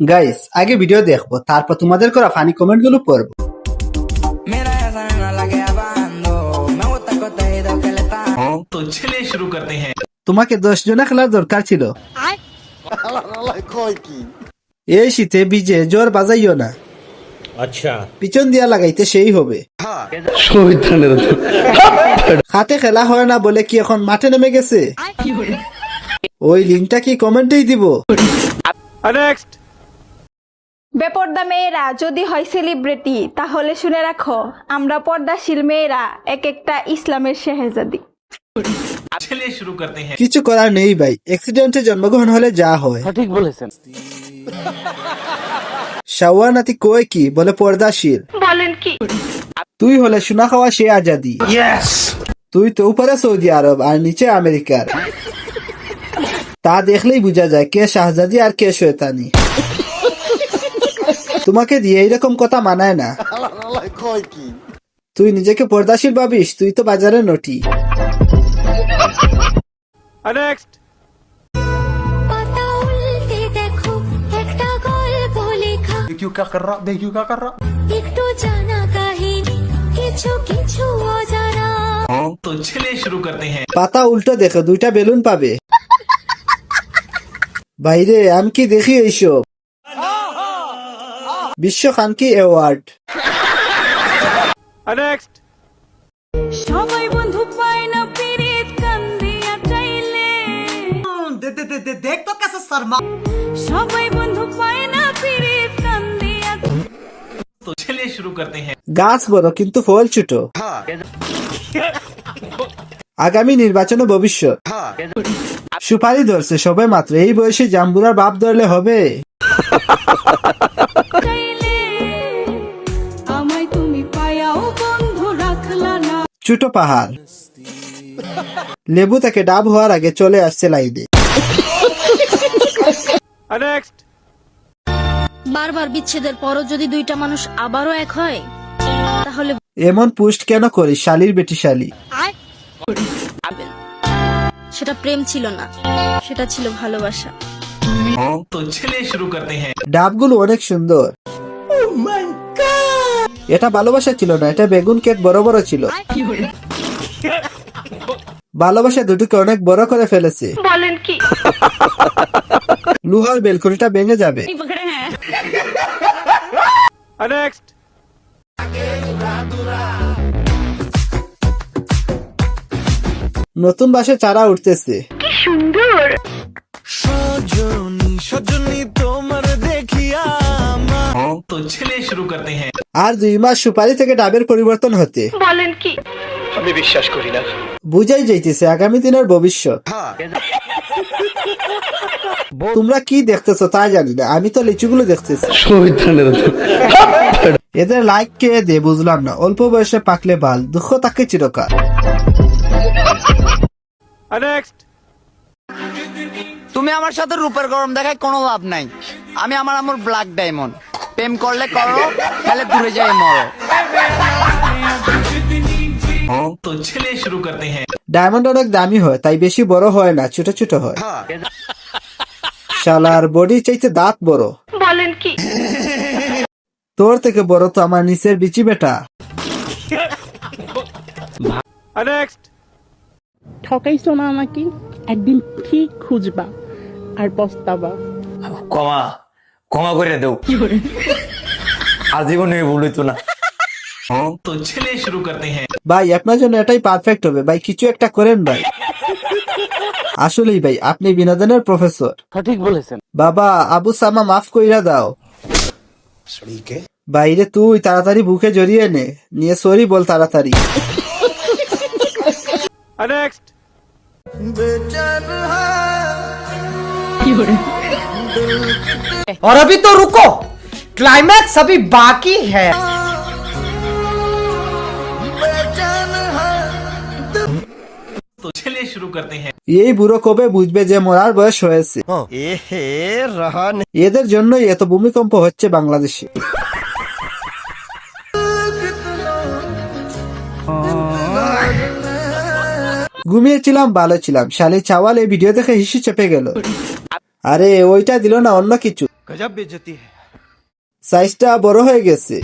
Guys আগে video দেখব তারপর তোমাদের করা ফানি কমেন্টগুলো পড়ব। তোমাকে দশ জনা খেলার দরকার ছিল। এই শীতে বিজে জোর বাজাইও না। আচ্ছা। পিছন দিয়া লাগাইতে সেই হবে। হাতে খেলা হয় না বলে কি এখন মাঠে নেমে গেছে? ওই লিঙ্কটা কি কমেন্টেই দিব? নেক্সট বেপর্দা মেয়েরা যদি হয় সেলিব্রিটি তাহলে শুনে রাখো আমরা পর্দাশীল মেয়েরা এক একটা ইসলামের শেহেজাদি। শুরু করতে কিছু করার নেই ভাই অ্যাক্সিডেন্টে জন্মগ্রহণ হলে যা হয়। ঠিক বলেছেন। শাওয়ানাতি কয় কি? বলে পর্দাশীল। বলেন কি? তুই হলে সোনা খাওয়া সে আজাদি। তুই তো উপরে সৌদি আরব আর নিচে আমেরিকার। তা দেখলেই বোঝা যায় কে শাহজাদি আর কে শয়তানি। তোমাকে দিয়ে এইরকম কথা মানায় না। তুই নিজেকে পর্দাশীল ভাবিস তুই তো বাজারে নটি। পাতা উল্টো দেখো দুইটা বেলুন পাবে। বাইরে আমি কি দেখি এইসব? বিশ্ব খানকি অ্যাওয়ার্ড। সবাই বন্ধু পায় না চাইলে। দেখ তো শর্মা। সবাই বন্ধু পায় না তো শুরু করতে গাছ বড় কিন্তু ফল ছোট। আগামী নির্বাচন ভবিষ্যৎ। সুপারি ধরছে সবে মাত্র এই বয়সে জাম্বুরার বাপ ধরলে হবে। ছোট পাহাড়। লেবু তাকে ডাব হওয়ার আগে চলে আসছে লাইনে বারবার বিচ্ছেদের পরও যদি দুইটা মানুষ আবারও এক হয় তাহলে এমন পোস্ট কেন করি শালির বেটি শালি? সেটা প্রেম ছিল না সেটা ছিল ভালোবাসা। তো চলে শুরু করতে হ্যাঁ ডাবগুলো অনেক সুন্দর। এটা ভালোবাসা ছিল না এটা বেগুন কেক বড় বড় ছিল। ভালোবাসা দুটোকে অনেক বড় করে ফেলেছে। বলেন কি? লোহার বেলকনিটা ভেঙে যাবে। নতুন বাসে চারা উঠতেছে। तो শুরু করতে হ্যাঁ। আর দুই মাস সুপারি থেকে ডাবের পরিবর্তন হতে। বলেন কি? আমি বিশ্বাস করি না। বুঝাই যাইতেছে আগামী দিনের ভবিষ্যৎ। তোমরা কি দেখতেছো তাই জানি না আমি তো লিচুগুলো দেখতেছি। এদের লাইক কে দে বুঝলাম না অল্প বয়সে পাকলে বাল দুঃখ তাকে চিরকাল। তুমি আমার সাথে রূপের গরম দেখায় কোনো লাভ নাই। আমি আমার আমার ব্ল্যাক ডায়মন্ড প্রেম করলে করো তাহলে দূরে যায় মরো। হ্যাঁ? তো ছেলে শুরু করতে হ্যাঁ। ডায়মন্ড অনেক দামি হয় তাই বেশি বড় হয় না ছোট ছোট হয়। হ্যাঁ। শালার বডি চাইতে দাঁত বড়। বলেন কি? তোর থেকে বড় তো আমার নিচের বিচি বেটা। ঠকাইছো না আমাকে একদিন ঠিক খুঁজবা আর পস্তাবা। কমা। ক্ষমা করে দেও। আজীবনে না। হ্যাঁ? তো ছেলে শুরু করতে হ্যাঁ। ভাই আপনার জন্য এটাই পারফেক্ট হবে। ভাই কিছু একটা করেন ভাই। আসলেই ভাই আপনি বিনোদনের প্রফেসর সঠিক বলেছেন। বাবা আবু সামা মাফ কইরা দাও। বাইরে তুই তাড়াতাড়ি বুকে জড়িয়ে নে। নিয়ে সরি বল তাড়াতাড়ি। নেক্সট কি और अभी तो रुको क्लाइमैक्स अभी बाकी है तो चलिए शुरू करते हैं এই বুড়ো কবে বুঝবে যে মরার বয়স হয়েছে এদের জন্যই এত ভূমিকম্প হচ্ছে বাংলাদেশে ঘুমিয়েছিলাম ভালো ছিলাম শালি চাওয়াল এই ভিডিও দেখে হিসু চেপে গেল আরে ওইটা দিল না অন্য কিছু। সাইজটা বড় হয়ে গেছে।